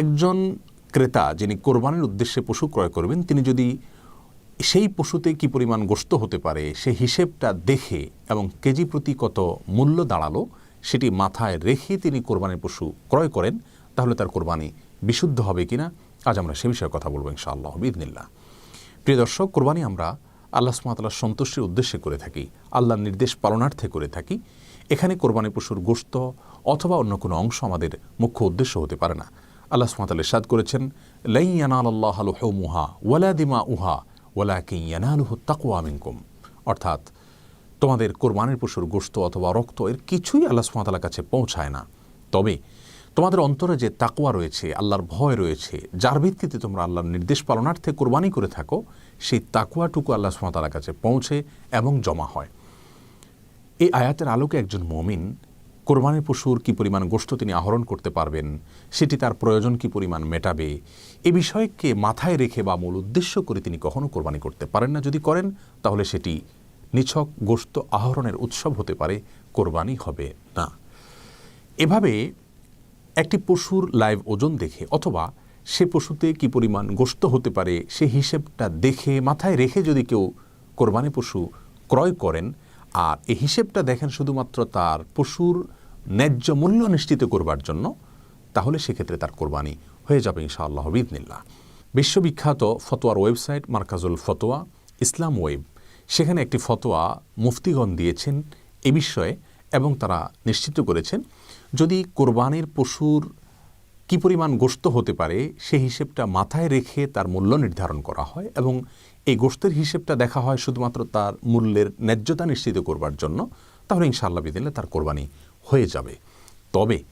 একজন ক্রেতা যিনি কোরবানির উদ্দেশ্যে পশু ক্রয় করবেন, তিনি যদি সেই পশুতে কি পরিমাণ গোস্ত হতে পারে সেই হিসেবটা দেখে এবং কেজি প্রতি কত মূল্য দাঁড়াল, সেটি মাথায় রেখে তিনি কোরবানির পশু ক্রয় করেন, তাহলে তার কোরবানি বিশুদ্ধ হবে কিনা, আজ আমরা সে বিষয়ে কথা বলব ইনশাআল্লাহ বিদিনিল্লাহ প্রিয় দর্শক, কোরবানি আমরা আল্লাহ সুমাতাল্লাহ সন্তুষ্টির উদ্দেশ্যে করে থাকি, আল্লাহর নির্দেশ পালনার্থে করে থাকি। এখানে কোরবানি পশুর গোস্ত অথবা অন্য কোনো অংশ আমাদের মুখ্য উদ্দেশ্য হতে পারে না। আল্লাহ সুমাতাল সাদ করেছেন লাই ইয়ানাল আল্লাহ আলু মুহা ওয়ালা দিমা উহা ওয়ালা কি ইয়ানালুহু তাকুয়া মিনকুম। অর্থাৎ তোমাদের কোরবানির পশুর গোস্ত অথবা রক্ত এর কিছুই আল্লাহ সুমাতালার কাছে পৌঁছায় না। তবে তোমাদের অন্তরে যে তাকুয়া রয়েছে, আল্লাহর ভয় রয়েছে, যার ভিত্তিতে তোমরা আল্লাহর নির্দেশ পালনার্থে কোরবানি করে থাকো, সেই তাকুয়াটুকু আল্লাহ সুমাতালার কাছে পৌঁছে এবং জমা হয়। এই আয়াতের আলোকে একজন মমিন কোরবানির পশুর কি পরিমাণ গোষ্ঠ তিনি আহরণ করতে পারবেন? সেটি তার প্রয়োজন কি পরিমাণ মেটাবে? এ বিষয়কে মাথায় রেখে বা মূল উদ্দেশ্য করে তিনি কখনো কোরবানি করতে পারেন না। যদি করেন, তাহলে সেটি নিছক গোস্ত আহরণের উৎসব হতে পারে, কোরবানি হবে না। এভাবে একটি পশুর লাইভ ওজন দেখে অথবা সে পশুতে কি পরিমাণ গোস্ত হতে পারে, সে হিসেবটা দেখে মাথায় রেখে যদি কেউ কোরবানি পশু ক্রয় করেন, আর এই হিসেবটা দেখেন শুধুমাত্র তার পশুর ন্যায্য মূল্য নিশ্চিত করবার জন্য, তাহলে সেক্ষেত্রে তার কোরবানি হয়ে যাবে ইনশাআল্লাহ বিদনিল্লা বিশ্ববিখ্যাত ফতোয়ার ওয়েবসাইট মার্কাজুল ফতোয়া, ইসলাম ওয়েব। সেখানে একটি ফতোয়া মুফতিগণ দিয়েছেন এ বিষয়ে এবং তারা নিশ্চিত করেছেন, যদি কোরবানির পশুর কি পরিমাণ গোস্ত হতে পারে সেই হিসেবটা মাথায় রেখে তার মূল্য নির্ধারণ করা হয় এবং এই গোস্তের হিসেবটা দেখা হয় শুধুমাত্র তার মূল্যের ন্যায্যতা নিশ্চিত করবার জন্য, তাহলে ইনশাআল্লাহ বিদিলে তার কোরবানি হয়ে যাবে। তবে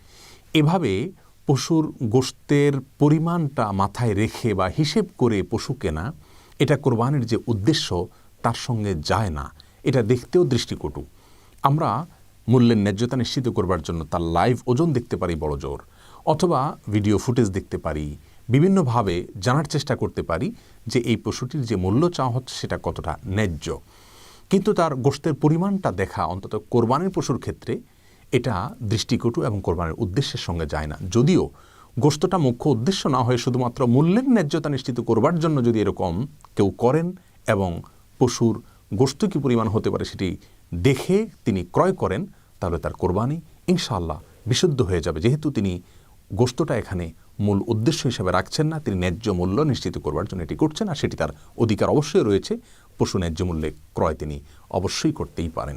এভাবে পশুর গোস্তের পরিমাণটা মাথায় রেখে বা হিসেব করে পশু কেনা, এটা কোরবানির যে উদ্দেশ্য, তার সঙ্গে যায় না। এটা দেখতেও দৃষ্টিকটু। আমরা মূল্যের ন্যায্যতা নিশ্চিত করবার জন্য তার লাইভ ওজন দেখতে পারি বড় জোর, অথবা ভিডিও ফুটেজ দেখতে পারি, বিভিন্নভাবে জানার চেষ্টা করতে পারি যে এই পশুটির যে মূল্য চাওয়া হচ্ছে সেটা কতটা ন্যায্য। কিন্তু তার গোষ্ঠের পরিমাণটা দেখা অন্তত কোরবানির পশুর ক্ষেত্রে এটা দৃষ্টিকটু এবং কোরবানির উদ্দেশ্যের সঙ্গে যায় না। যদিও গোস্তটা মুখ্য উদ্দেশ্য না হয়ে শুধুমাত্র মূল্যের ন্যায্যতা নিশ্চিত করবার জন্য যদি এরকম কেউ করেন এবং পশুর গোস্ত কী পরিমাণ হতে পারে সেটি দেখে তিনি ক্রয় করেন, তাহলে তার কোরবানি ইনশাআল্লাহ বিশুদ্ধ হয়ে যাবে। যেহেতু তিনি গোস্তটা এখানে মূল উদ্দেশ্য হিসেবে রাখছেন না, তিনি ন্যায্য মূল্য নিশ্চিত করবার জন্য এটি করছেন, আর সেটি তার অধিকার অবশ্যই রয়েছে। পশু ন্যায্য মূল্যে ক্রয় তিনি অবশ্যই করতেই পারেন।